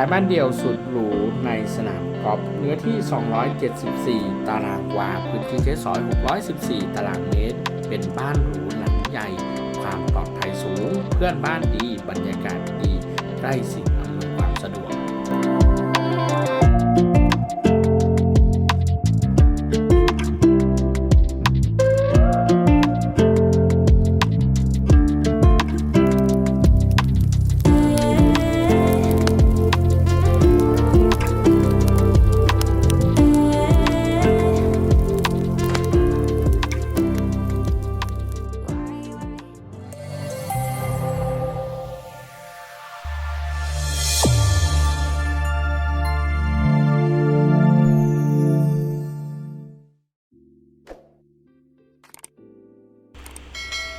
ายบ้านเดี่ยวสุดหรูในสนามกอล์ฟเนื้อที่ 274 ตารางวา พื้นที่ใช้สอย 614 ตารางเมตร เป็นบ้านหรูหลังใหญ่ ความปลอดภัยสูง เพื่อนบ้านดี บรรยากาศดีใกล้สิ่ง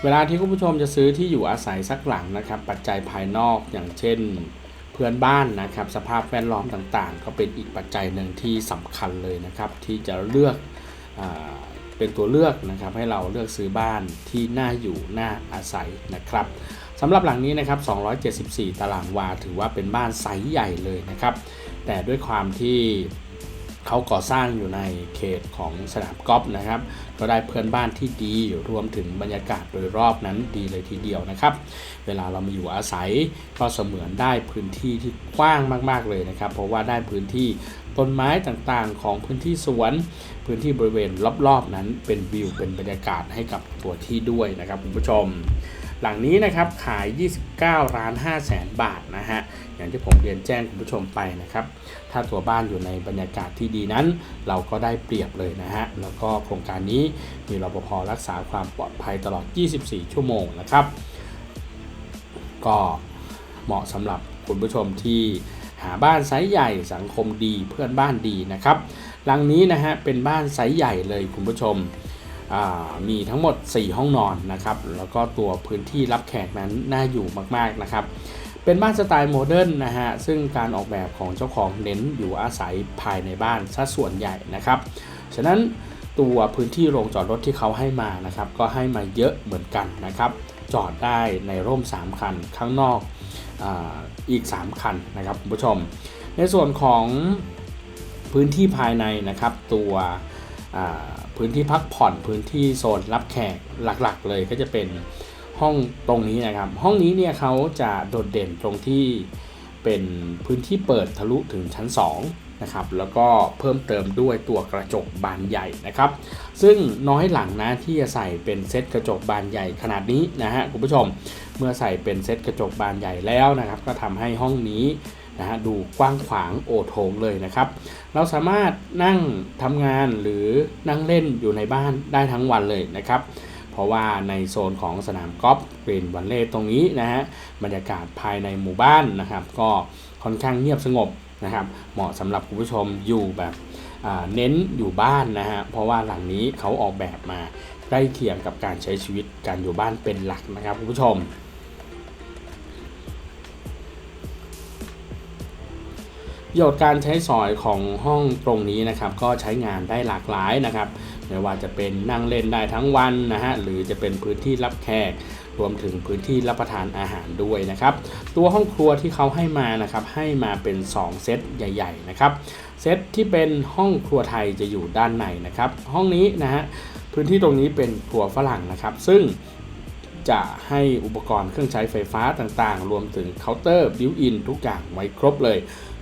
เวลาที่คุณผู้ชมจะซื้อที่อยู่อาศัยสักหลังนะครับ ปัจจัยภายนอกอย่างเช่น เพื่อนบ้านนะครับ สภาพแวดล้อมต่างๆ ก็เป็นอีกปัจจัยหนึ่งที่สำคัญเลยนะครับ ที่จะเลือกอเป็นตัวเลือกนะครับให้เราเลือกซื้อบ้านที่น่าอยู่น่าอาศัยนะครับสำหรับหลังนี้นะครับ 274 ตารางวา ถือว่าเป็นบ้านไซส์ใหญ่เลยนะครับ แต่ด้วยความที่ เขาก่อสร้างอยู่ในเขตของสนามกอล์ฟนะครับ ก็ได้เพื่อนบ้านที่ดีรวมถึงบรรยากาศโดยรอบนั้นดีเลยทีเดียวนะครับ เวลาเรามาอยู่อาศัยก็เสมือนได้พื้นที่ที่กว้างมาก ๆเลยนะครับ เพราะว่าได้พื้นที่ต้นไม้ต่างๆ ของพื้นที่สวน พื้นที่บริเวณรอบๆนั้นเป็นวิวเป็นบรรยากาศให้กับตัวที่ด้วยนะครับคุณผู้ชม หลังนี้นะครับขาย 29ล้าน5แสนบาทนะฮะอย่างที่ผมเรียนแจ้งคุณผู้ชมไปนะครับ ถ้าตัวบ้านอยู่ในบรรยากาศที่ดีนั้น เราก็ได้เปรียบเลยนะฮะแล้วก็โครงการนี้มีรปภรักษาความปลอดภัยตลอด 24 ชั่วโมงนะครับ ก็เหมาะสำหรับคุณผู้ชมที่หาบ้านไซส์ใหญ่สังคมดีเพื่อนบ้านดีนะครับหลังนี้นะฮะเป็นบ้านไซส์ใหญ่เลยคุณผู้ชม มีทั้งหมด 4 ห้องนอนนะครับ แล้วก็ตัวพื้นที่รับแขกนั้นน่าอยู่มากๆนะครับ เป็นบ้านสไตล์โมเดิร์นนะฮะ ซึ่งการออกแบบของเจ้าของเน้นอยู่อาศัยภายในบ้านซะส่วนใหญ่นะครับ ฉะนั้นตัวพื้นที่โรงจอดรถที่เขาให้มานะครับ ก็ให้มาเยอะเหมือนกันนะครับ จอดได้ในร่ม 3 คัน ข้างนอกออีก 3 คันนะครับคุณผู้ชม ในส่วนของพื้นที่ภายในนะครับ ตัว พื้นที่พักผ่อนพื้นที่โซนรับแขกหลักๆ เลยก็จะเป็นห้องตรงนี้นะครับ ห้องนี้เนี่ยเขาจะโดดเด่นตรงที่เป็นพื้นที่เปิดทะลุถึงชั้น 2 นะครับ แล้วก็เพิ่มเติมด้วยตัวกระจกบานใหญ่นะครับ ซึ่งน้อยหลังนะที่จะใส่เป็นเซตกระจกบานใหญ่ขนาดนี้นะฮะคุณผู้ชม เมื่อใส่เป็นเซตกระจกบานใหญ่แล้วนะครับ ก็ทำให้ห้องนี้นะฮะดูกว้างขวางโอโถงเลยนะครับ เราสามารถนั่งทำงานหรือนั่งเล่นอยู่ในบ้านได้ทั้งวันเลยนะครับ เพราะว่าในโซนของสนามกอล์ฟกรีนวันเล่ตรงนี้นะฮะบรรยากาศภายในหมู่บ้านนะครับ ก็ค่อนข้างเงียบสงบนะครับ เหมาะสำหรับคุณผู้ชมอยู่แบบเน้นอยู่บ้านนะฮะเพราะว่าหลังนี้เขาออกแบบมาใกล้เคียงกับการใช้ชีวิตการอยู่บ้านเป็นหลักนะครับคุณผู้ชม ประโยชน์การใช้สอยของห้องตรงนี้นะครับก็ใช้งานได้หลากหลายนะครับไม่ว่าจะเป็นนั่งเล่นได้ทั้งวันนะฮะหรือจะเป็นพื้นที่รับแขกรวมถึงพื้นที่รับประทานอาหารด้วยนะครับตัวห้องครัวที่เขาให้มานะครับให้มาเป็น 2 เซตใหญ่ ๆ นะครับเซตที่เป็นห้องครัวไทยจะอยู่ด้านในนะครับห้องนี้นะฮะพื้นที่ตรงนี้เป็นครัวฝรั่งนะครับ ซึ่งจะให้อุปกรณ์เครื่องใช้ไฟฟ้าต่างๆ รวมถึงเคาน์เตอร์บิวอินทุกอย่างไว้ครบเลย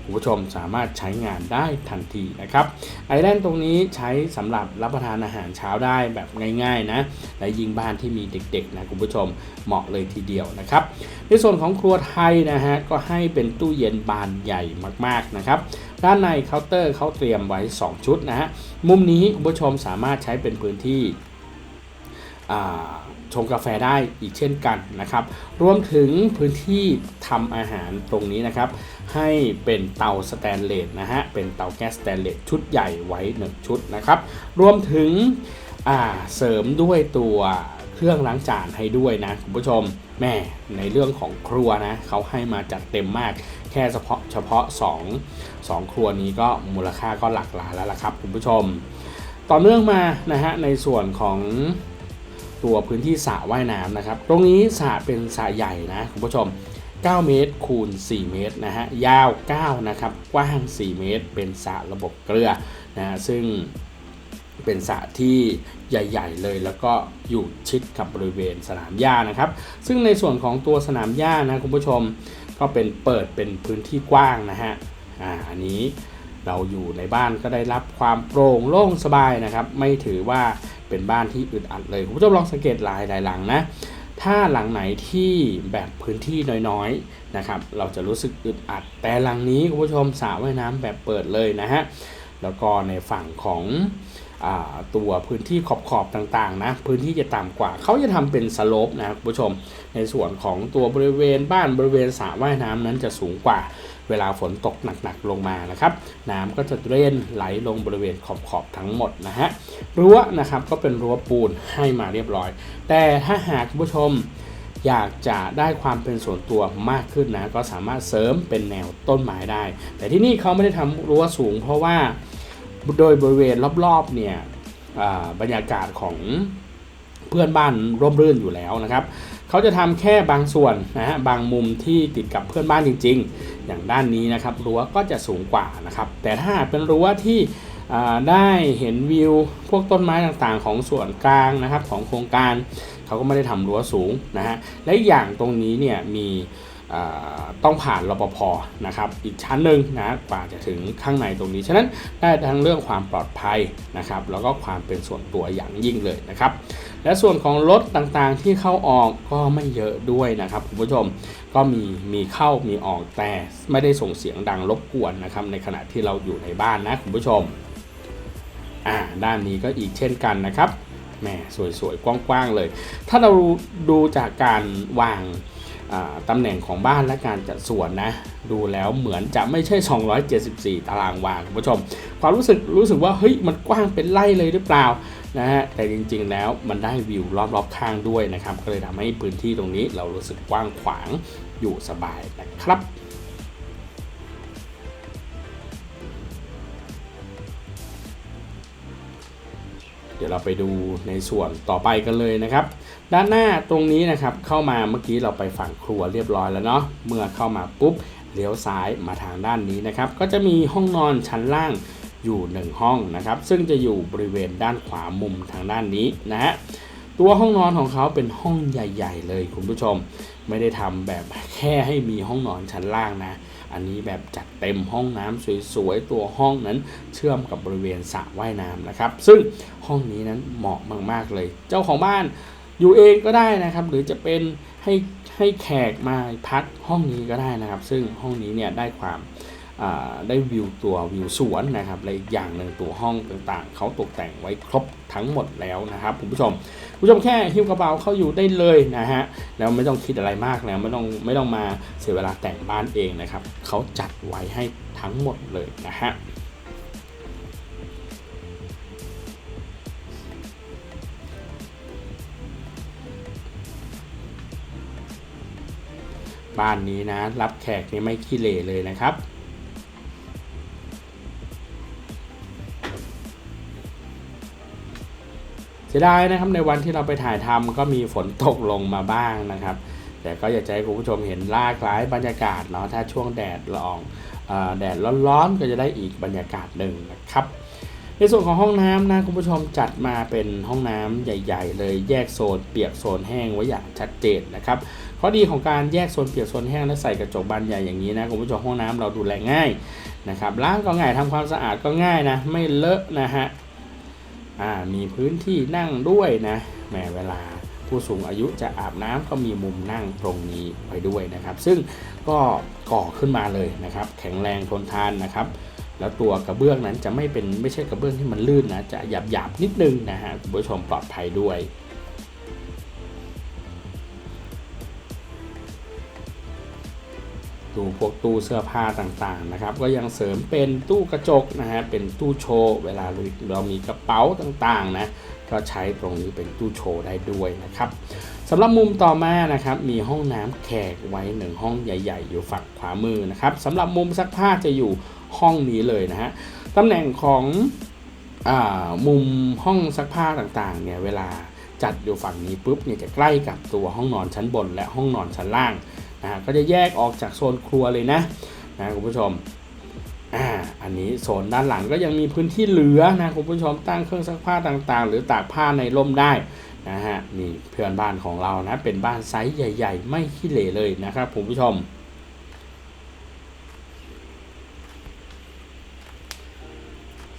คุณผู้ชมสามารถใช้งานได้ทันทีนะครับไอแลนด์ตรงนี้ใช้สำหรับรับประทานอาหารเช้าได้แบบง่ายๆนะและยิงบ้านที่มีเด็กๆนะคุณผู้ชมเหมาะเลยทีเดียวนะครับ ในส่วนของครัวไทยนะฮะก็ให้เป็นตู้เย็นบานใหญ่มากๆนะครับด้านในเคาน์เตอร์เขาเตรียมไว้ 2 ชุดนะฮะมุมนี้คุณผู้ชมสามารถใช้เป็นพื้นที่อ่า ชงกาแฟได้อีกเช่นกันนะครับ รวมถึงพื้นที่ทำอาหารตรงนี้นะครับ ให้เป็นเตาสแตนเลสนะฮะ เป็นเตาแก๊สสแตนเลสชุดใหญ่ไว้1ชุดนะครับ รวมถึงเสริมด้วยตัวเครื่องล้างจานให้ด้วยนะคุณผู้ชมแม่ในเรื่องของครัวนะเขาให้มาจัดเต็มมาก แค่เฉพาะเฉพาะ 2 2 ครัวนี้ก็มูลค่าก็หลักล้านแล้วล่ะครับคุณผู้ชม ต่อเนื่องมานะฮะในส่วนของ ตัวพื้นที่สระว่ายน้ำนะครับ ตรงนี้สระเป็นสระใหญ่นะคุณผู้ชม 9 เมตรคูณ 4 เมตรนะฮะ ยาว 9 นะครับ กว้าง 4 เมตร เป็นสระระบบเกลือนะฮะ ซึ่งเป็นสระที่ใหญ่ ๆ เลย แล้วก็อยู่ชิดกับบริเวณสนามหญ้านะครับ ซึ่งในส่วนของตัวสนามหญ้านะคุณผู้ชม ก็เป็นเปิดเป็นพื้นที่กว้างนะฮะ อ่า อันนี้เราอยู่ในบ้านก็ได้รับความโปร่งโล่งสบายนะครับ ไม่ถือว่า เป็นบ้านที่อึดอัดเลยคุณผู้ชมลองสังเกตลายหลายหลังนะถ้าหลังไหนที่แบบพื้นที่น้อยๆนะครับเราจะรู้สึกอึดอัด แต่หลังนี้คุณผู้ชมสระว่ายน้ำแบบเปิดเลยนะฮะแล้วก็ในฝั่งของอตัวพื้นที่ขอบๆต่างๆนะพื้นที่จะต่ำกว่าเขาจะทำเป็นสโลปนะครับคุณผู้ชม ในส่วนของตัวบริเวณบ้านบริเวณสระว่ายน้ำนั้นจะสูงกว่า เวลาฝนตกหนักๆลงมานะครับ น้ำก็จะเร่นไหลลงบริเวณขอบๆทั้งหมดนะฮะรั้วนะครับก็เป็นรั้วปูนให้มาเรียบร้อย แต่ถ้าหากคุณผู้ชมอยากจะได้ความเป็นส่วนตัวมากขึ้นนะ ก็สามารถเสริมเป็นแนวต้นไม้ได้ แต่ที่นี่เขาไม่ได้ทำรั้วสูง เพราะว่าโดยบริเวณรอบๆเนี่ยบรรยากาศของเพื่อนบ้านร่มรื่นอยู่แล้วนะครับ เขาจะทำแค่บางส่วนนะฮะบางมุมที่ติดกับเพื่อนบ้านจริง อย่างด้านนี้นะครับรั้วก็จะสูงกว่านะครับ แต่ถ้าเป็นรั้วที่ได้เห็นวิวพวกต้นไม้ต่างๆ ของส่วนกลางนะครับของโครงการเขาก็ไม่ได้ทำรั้วสูงนะฮะและอย่างตรงนี้เนี่ยมีต้องผ่านรปภนะครับอีกชั้นหนึ่งนะกว่าจะถึงข้างในตรงนี้ ฉะนั้นได้ทั้งเรื่องความปลอดภัยนะครับแล้วก็ความเป็นส่วนตัวอย่างยิ่งเลยนะครับ และส่วนของรถต่างๆที่เข้าออกก็ไม่เยอะด้วยนะครับคุณผู้ชม ก็มีมีเข้ามีออกแต่ไม่ได้ส่งเสียงดังรบกวนนะครับ ในขณะที่เราอยู่ในบ้านนะคุณผู้ชมอ่าด้านนี้ก็อีกเช่นกันนะครับแหมสวยๆ กว้างๆ เลย ถ้าเราดูจากการวางตำแหน่งของบ้านและการจัดส่วนนะ ดูแล้วเหมือนจะไม่ใช่ 274 ตารางวาคุณผู้ชม ความรู้สึกรู้สึกว่าเฮ้ยมันกว้างเป็นไร่เลยหรือเปล่า นะฮะแต่จริงๆแล้วมันได้วิวรอบๆข้างด้วยนะครับ ก็เลยทำให้พื้นที่ตรงนี้เรารู้สึกกว้างขวางอยู่สบายนะครับเดี๋ยวเราไปดูในส่วนต่อไปกันเลยนะครับ ด้านหน้าตรงนี้นะครับเข้ามาเมื่อกี้เราไปฝั่งครัวเรียบร้อยแล้วเนาะเมื่อเข้ามาปุ๊บเลี้ยวซ้ายมาทางด้านนี้นะครับ ก็จะมีห้องนอนชั้นล่าง อยู่ 1 ห้องนะครับ ซึ่งจะอยู่บริเวณด้านขวามุมทางด้านนี้นะฮะตัวห้องนอนของเขาเป็นห้องใหญ่ ๆ เลยคุณผู้ชม ไม่ได้ทำแบบแค่ให้มีห้องนอนชั้นล่างนะ อันนี้แบบจัดเต็มห้องน้ำสวยๆ ตัวห้องนั้นเชื่อมกับบริเวณสระว่ายน้ำนะครับ ซึ่งห้องนี้นั้นเหมาะมากๆเลย เจ้าของบ้านอยู่เองก็ได้นะครับ หรือจะเป็นให้ให้แขกมาพักห้องนี้ก็ได้นะครับ ซึ่งห้องนี้เนี่ยได้ความ ได้วิวตัววิวสวนนะครับและอีกอย่างหนึ่งตัวห้องต่างๆ เขาตกแต่งไว้ครบทั้งหมดแล้วนะครับคุณผู้ชมคุณผู้ชมแค่หิ้วกระเป๋าเข้าอยู่ได้เลยนะฮะแล้วไม่ต้องคิดอะไรมากแล้วไม่ต้องไม่ต้องมาเสียเวลาแต่งบ้านเองนะครับเขาจัดไว้ให้ทั้งหมดเลยนะฮะบ้านนี้นะ รับแขกนี่ไม่ขี้เหร่เลยนะครับ เสียดายนะครับในวันที่เราไปถ่ายทำก็มีฝนตกลงมาบ้างนะครับ แต่ก็อยากจะให้คุณผู้ชมเห็นลากหลายบรรยากาศเนาะถ้าช่วงแดดละอองอแดดร้อนๆก็จะได้อีกบรรยากาศหนึ่งนะครับ ในส่วนของห้องน้ำนะคุณผู้ชมจัดมาเป็นห้องน้ำใหญ่ ๆ เลยแยกโซนเปียกโซนแห้งไว้อย่างชัดเจนนะครับข้อดีของการแยกโซนเปียกโซนแห้งและใส่กระจกบานใหญ่อย่างนี้นะคุณผู้ชมห้องน้ำเราดูแลง่ายนะครับล้างก็ง่ายทำความสะอาดก็ง่ายนะไม่เลอะนะฮะ มีพื้นที่นั่งด้วยนะแหมเวลาผู้สูงอายุจะอาบน้ำก็มีมุมนั่งตรงนี้ไปด้วยนะครับ ซึ่งก็ก่อขึ้นมาเลยนะครับ แข็งแรงทนทานนะครับ แล้วตัวกระเบื้องนั้นจะไม่เป็นไม่ใช่กระเบื้องที่มันลื่นนะจะหยาบหยาบนิดนึงนะฮะคุณผู้ชมปลอดภัยด้วย ดูพวกตู้เสื้อผ้าต่างๆนะครับ ก็ยังเสริมเป็นตู้กระจกนะฮะเป็นตู้โชว์เวลาเรามีกระเป๋าต่างๆนะก็ใช้ตรงนี้เป็นตู้โชว์ได้ด้วยนะครับสำหรับมุมต่อมานะครับมีห้องน้ำแขกไว้หนึ่งห้องใหญ่ ๆ อยู่ฝั่งขวามือนะครับสำหรับมุมซักผ้าจะอยู่ห้องนี้เลยนะฮะตำแหน่งของอามุมห้องซักผ้าต่างๆเนี่ยเวลาจัดอยู่ฝั่งนี้ปุ๊บเนี่ยจะใกล้กับตัวห้องนอนชั้นบนและห้องนอนชั้นล่าง นะก็จะแยกออกจากโซนครัวเลยนะนะคุณผู้ชมอ่าอันนี้โซนด้านหลังก็ยังมีพื้นที่เหลือนะคุณผู้ชมตั้งเครื่องซักผ้าต่างๆ หรือตากผ้าในร่มได้นะฮะนี่เพื่อนบ้านของเรานะเป็นบ้านไซส์ใหญ่ ๆ ไม่ขี้เหร่เลยนะครับคุณผู้ชม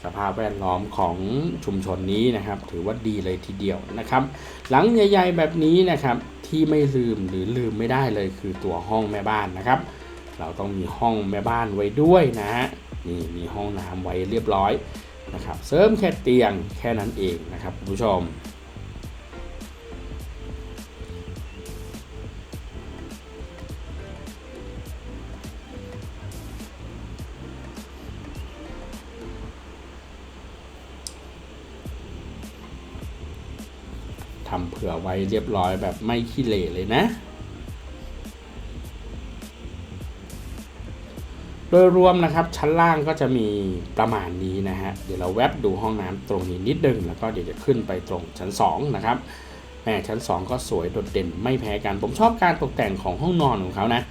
สภาพแวดล้อมของชุมชนนี้นะครับ ถือว่าดีเลยทีเดียวนะครับ หลังใหญ่ๆแบบนี้นะครับที่ไม่ลืมหรือลืมไม่ได้เลยคือตัวห้องแม่บ้านนะครับ เราต้องมีห้องแม่บ้านไว้ด้วยนะฮะนี่มีห้องน้ำไว้เรียบร้อยนะครับเสริมแค่เตียงแค่นั้นเองนะครับคุณผู้ชม ทำเผื่อไว้เรียบร้อยแบบไม่ขี้เหร่เลยนะ โดยรวมนะครับชั้นล่างก็จะมีประมาณนี้นะฮะ เดี๋ยวเราแวบดูห้องน้ำตรงนี้นิดนึง แล้วก็เดี๋ยวจะขึ้นไปตรงชั้น 2 นะครับแหมชั้น 2 ก็สวยโดดเด่นไม่แพ้กัน ผมชอบการตกแต่งของห้องนอนของเขานะ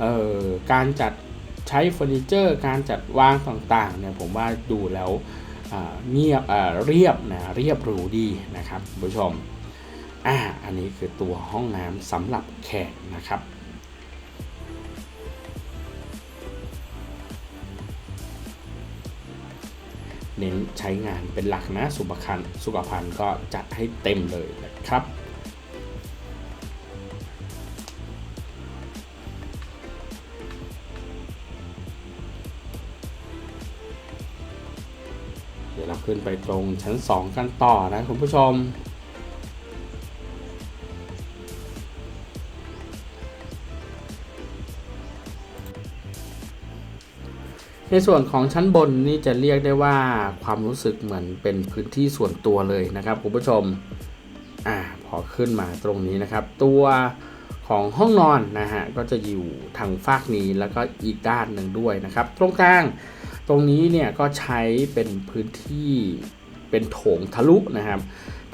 เอ่อการจัดใช้เฟอร์นิเจอร์ การจัดวางต่างๆเนี่ยผมว่าดูแล้วเงียบเรียบนะเรียบหรูดีนะครับคุณผู้ชม อ่าอันนี้คือตัวห้องน้ำสำหรับแขกนะครับเน้นใช้งานเป็นหลักนะสุขภัณฑ์สุขภัณฑ์ก็จัดให้เต็มเลยนะครับ เดี๋ยวเราขึ้นไปตรงชั้น 2 กันต่อนะคุณผู้ชม ในส่วนของชั้นบนนี่จะเรียกได้ว่าความรู้สึกเหมือนเป็นพื้นที่ส่วนตัวเลยนะครับคุณผู้ชมอ่าพอขึ้นมาตรงนี้นะครับ ตัวของห้องนอนนะฮะก็จะอยู่ทางฝากนี้แล้วก็อีกด้านหนึ่งด้วยนะครับ ตรงกลางตรงนี้เนี่ยก็ใช้เป็นพื้นที่เป็นโถงทะลุนะครับ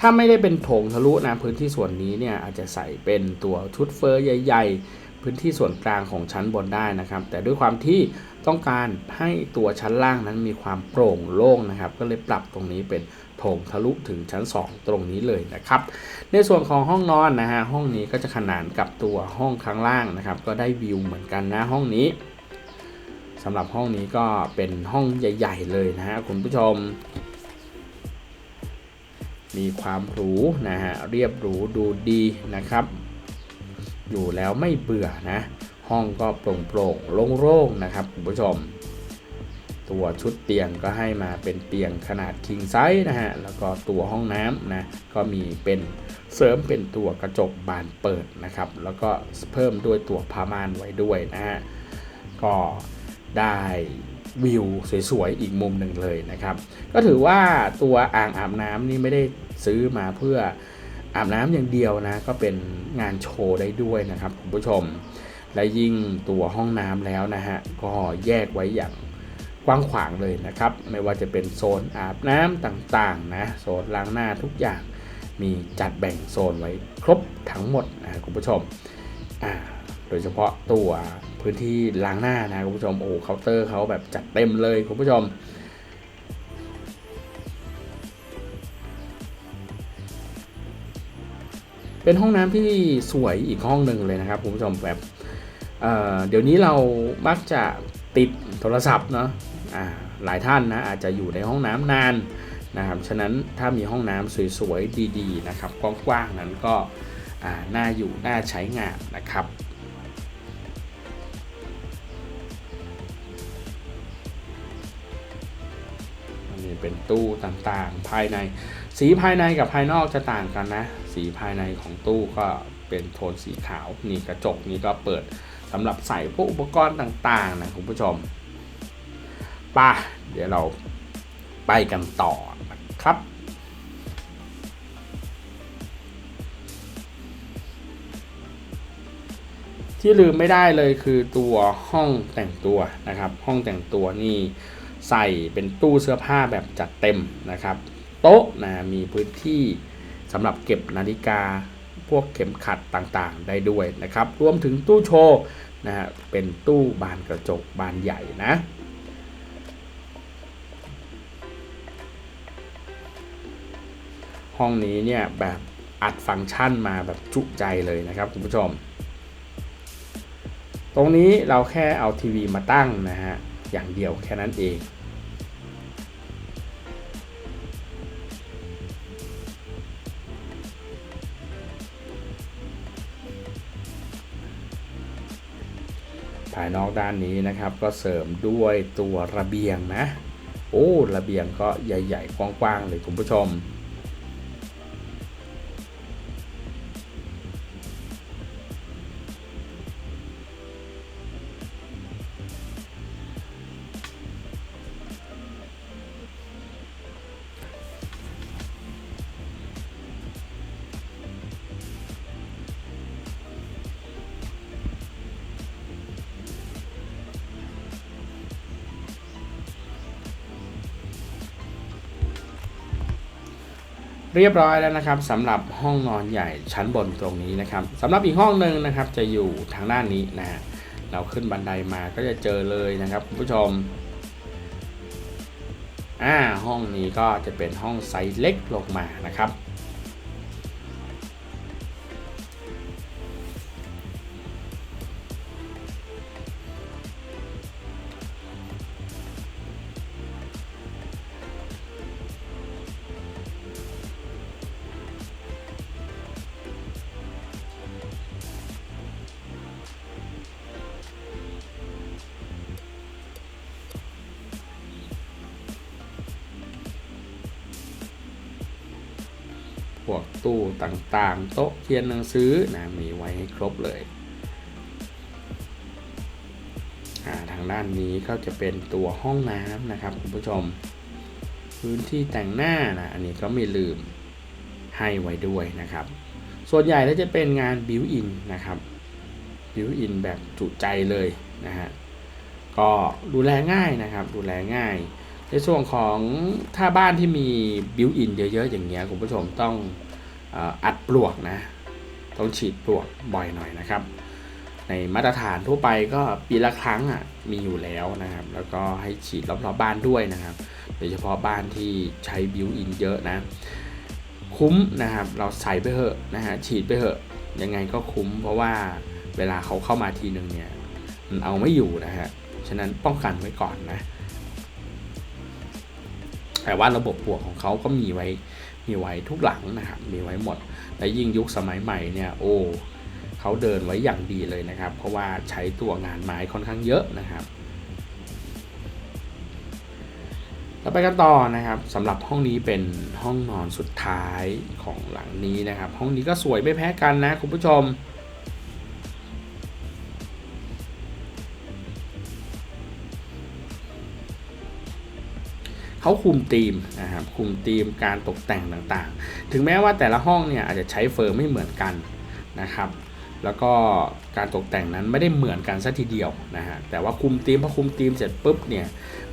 ถ้าไม่ได้เป็นโถงทะลุนะพื้นที่ส่วนนี้เนี่ยอาจจะใส่เป็นตัวชุดเฟอร์ใหญ่ ๆ พื้นที่ส่วนกลางของชั้นบนได้นะครับ แต่ด้วยความที่ต้องการให้ตัวชั้นล่างนั้นมีความโปร่งโล่งนะครับ ก็เลยปรับตรงนี้เป็นโถงทะลุถึงชั้น 2 ตรงนี้เลยนะครับ ในส่วนของห้องนอนนะฮะห้องนี้ก็จะขนานกับตัวห้องข้างล่างนะครับ ก็ได้วิวเหมือนกันนะห้องนี้สำหรับห้องนี้ก็เป็นห้องใหญ่ ๆ เลยนะฮะคุณผู้ชม มีความหรูนะฮะเรียบหรูดูดีนะครับ อยู่แล้วไม่เบื่อนะ ห้องก็โปร่งโปร่งๆโล่งๆนะครับคุณผู้ชม ตัวชุดเตียงก็ให้มาเป็นเตียงขนาด king size นะฮะ แล้วก็ตัวห้องน้ำนะ ก็มีเป็นเสริมเป็นตัวกระจกบานเปิดนะครับ แล้วก็เพิ่มด้วยตัวผ้าม่านไว้ด้วยนะฮะ ก็ได้วิวสวยๆ อีกมุมหนึ่งเลยนะครับ ก็ถือว่าตัวอ่างอาบน้ำนี่ไม่ได้ซื้อมาเพื่อ อาบน้ำอย่างเดียวนะก็เป็นงานโชว์ได้ด้วยนะครับคุณผู้ชม และยิ่งตัวห้องน้ำแล้วนะฮะก็แยกไว้อย่างกว้างขวางเลยนะครับ ไม่ว่าจะเป็นโซนอาบน้ำต่างๆนะโซนล้างหน้าทุกอย่างมีจัดแบ่งโซนไว้ครบทั้งหมดนะคุณผู้ชมอ่าโดยเฉพาะตัวพื้นที่ล้างหน้านะคุณผู้ชมโอ้เคาน์เตอร์เขาแบบจัดเต็มเลยคุณผู้ชม เป็นห้องน้ำที่สวยอีกห้องหนึ่งเลยนะครับคุณผู้ชมแบบเเดี๋ยวนี้เรามักจะติดโทรศัพท์เนาะหลายท่านนะอาจจะอยู่ในห้องน้ำนานนะครับฉะนั้นถ้ามีห้องน้ำสวยๆดีๆนะครับกว้างๆนั้นก็น่าอยู่น่าใช้งานนะครับ เป็นตู้ต่างๆ ภายใน สีภายในกับภายนอกจะต่างกันนะ สีภายในของตู้ก็เป็นโทนสีขาวนี่กระจกนี่ก็เปิดสำหรับใส่พวกอุปกรณ์ต่างๆนะคุณผู้ชมป่ะเดี๋ยวเราไปกันต่อนะครับที่ลืมไม่ได้เลยคือตัวห้องแต่งตัวนะครับ ห้องแต่งตัวนี่ ใส่เป็นตู้เสื้อผ้าแบบจัดเต็มนะครับ โต๊ะนะมีพื้นที่สำหรับเก็บนาฬิกาพวกเข็มขัดต่างๆ ได้ด้วยนะครับ รวมถึงตู้โชว์นะฮะเป็นตู้บานกระจกบานใหญ่นะห้องนี้เนี่ยแบบอัดฟังก์ชันมาแบบจุใจเลยนะครับคุณผู้ชม ตรงนี้เราแค่เอาทีวีมาตั้งนะฮะอย่างเดียวแค่นั้นเอง ภายนอกด้านนี้นะครับ ก็เสริมด้วยตัวระเบียงนะ โอ้ ระเบียงก็ใหญ่ ๆ กว้างๆเลยคุณผู้ชม เรียบร้อยแล้วนะครับสำหรับห้องนอนใหญ่ชั้นบนตรงนี้นะครับสำหรับอีกห้องหนึ่งนะครับ จะอยู่ทางด้านนี้นะฮะเราขึ้นบันไดมาก็จะเจอเลยนะครับคุณผู้ชมอ่าห้องนี้ก็จะเป็นห้องไซส์เล็กลงมานะครับ ต่างๆ โต๊ะเทียนหนังสือนะมีไว้ให้ครบเลยทางด้านนี้ก็จะเป็นตัวห้องน้ำนะครับคุณผู้ชม พื้นที่แต่งหน้านะอันนี้ก็ไม่ลืมให้ไว้ด้วยนะครับ ส่วนใหญ่แล้วจะเป็นงานบิวอินนะครับบิวอินแบบจุใจเลยนะฮะก็ดูแลง่ายนะครับ ดูแลง่าย ในส่วนของถ้าบ้านที่มีบิวอินเยอะๆอย่างเงี้ยคุณผู้ชมต้อง อัดปลวกนะ ต้องฉีดปลวกบ่อยหน่อยนะครับ ในมาตรฐานทั่วไปก็ปีละครั้งอะมีอยู่แล้วนะครับ แล้วก็ให้ฉีดรอบๆบ้านด้วยนะครับ โดยเฉพาะบ้านที่ใช้บิวอินเยอะนะ คุ้มนะครับ เราใส่ไปเถอะนะฮะฉีดไปเถอะยังไงก็คุ้ม เพราะว่าเวลาเขาเข้ามาทีหนึ่งเนี่ยมันเอาไม่อยู่นะฮะฉะนั้นป้องกันไว้ก่อนนะแต่ว่าระบบปลวกของเขาก็มีไว้ มีไว้ทุกหลังนะครับมีไว้หมด และยิ่งยุคสมัยใหม่เนี่ยโอ้เขาเดินไว้อย่างดีเลยนะครับ เพราะว่าใช้ตัวงานไม้ค่อนข้างเยอะนะครับแล้วไปกันต่อนะครับสำหรับห้องนี้เป็นห้องนอนสุดท้ายของหลังนี้นะครับ ห้องนี้ก็สวยไม่แพ้กันนะคุณผู้ชม เขาคุมธีมนะครับคุมธีมการตกแต่งต่างๆ ถึงแม้ว่าแต่ละห้องเนี่ยอาจจะใช้เฟอร์ไม่เหมือนกันนะครับ แล้วก็การตกแต่งนั้นไม่ได้เหมือนกันซะทีเดียวนะฮะแต่ว่าคุมธีมพอคุมธีมเสร็จปุ๊บเนี่ย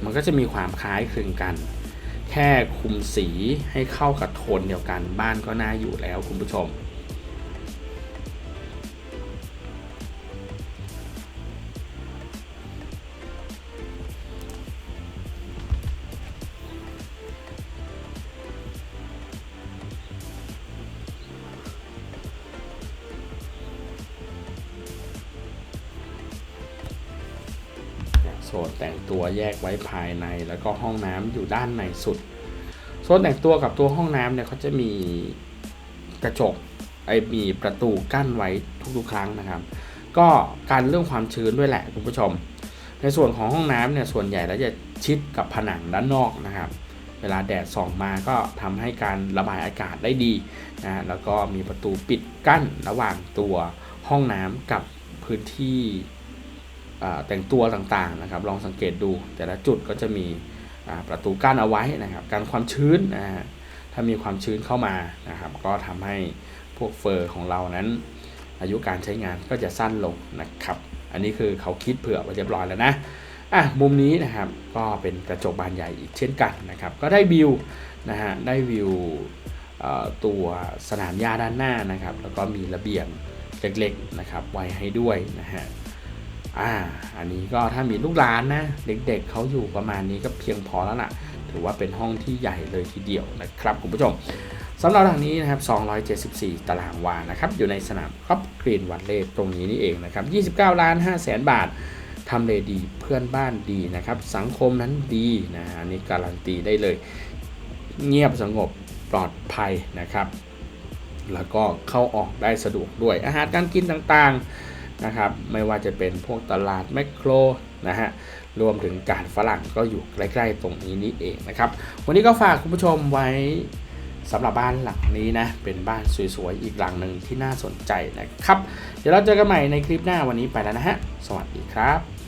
มันก็จะมีความคล้ายคลึงกัน แค่คุมสีให้เข้ากับโทนเดียวกันบ้านก็น่าอยู่แล้วคุณผู้ชม โซนแต่งตัวแยกไว้ภายใน แล้วก็ห้องน้ำอยู่ด้านในสุด โซนแต่งตัวกับตัวห้องน้ำเนี่ยเขาจะมีกระจกไอมีประตูกั้นไว้ทุกๆ ครั้งนะครับ ก็การเรื่องความชื้นด้วยแหละคุณผู้ชม ในส่วนของห้องน้ำเนี่ยส่วนใหญ่แล้วจะชิดกับผนังด้านนอกนะครับ เวลาแดดส่องมาก็ทำให้การระบายอากาศได้ดีนะแล้วก็มีประตูปิดกั้นระหว่างตัวห้องน้ำกับพื้นที่ แต่งตัวต่างๆนะครับ ลองสังเกตดูแต่ละจุดก็จะมีประตูกั้นเอาไว้นะครับการความชื้นนะฮะถ้ามีความชื้นเข้ามานะครับ ก็ทำให้พวกเฟอร์ของเรานั้น อายุการใช้งานก็จะสั้นลงนะครับ อันนี้คือเขาคิดเผื่อไว้เรียบร้อยแล้วนะอะมุมนี้นะครับก็เป็นกระจกบานใหญ่อีกเช่นกันนะครับ ก็ได้วิวนะฮะได้วิวตัวสนามหญ้าด้านหน้านะครับ แล้วก็มีระเบียงเล็กๆนะครับไว้ให้ด้วยนะฮะ อ่า อันนี้ก็ถ้ามีลูกหลานนะ เด็กๆเขาอยู่ประมาณนี้ก็เพียงพอแล้วล่ะ ถือว่าเป็นห้องที่ใหญ่เลยทีเดียวนะครับคุณผู้ชมสำหรับหลังนี้นะครับ 274 ตารางวานะครับ อยู่ในสนามครอบกรีนวันเล่ตรงนี้นี่เองนะครับ 29 ล้าน5แสนบาททำเลดีเพื่อนบ้านดีนะครับ สังคมนั้นดีนะฮะอันนี่การันตีได้เลย เงียบสงบปลอดภัยนะครับ แล้วก็เข้าออกได้สะดวกด้วยอาหารการกินต่างๆ นะครับ ไม่ว่าจะเป็นพวกตลาดแมคโครนะฮะรวมถึงการฝรั่งก็อยู่ใกล้ๆตรงนี้นี่เองนะครับ วันนี้ก็ฝากคุณผู้ชมไว้สำหรับบ้านหลังนี้นะ เป็นบ้านสวยๆ อีกหลังหนึ่งที่น่าสนใจนะครับ เดี๋ยวเราเจอกันใหม่ในคลิปหน้าวันนี้ไปแล้วนะฮะ สวัสดีครับ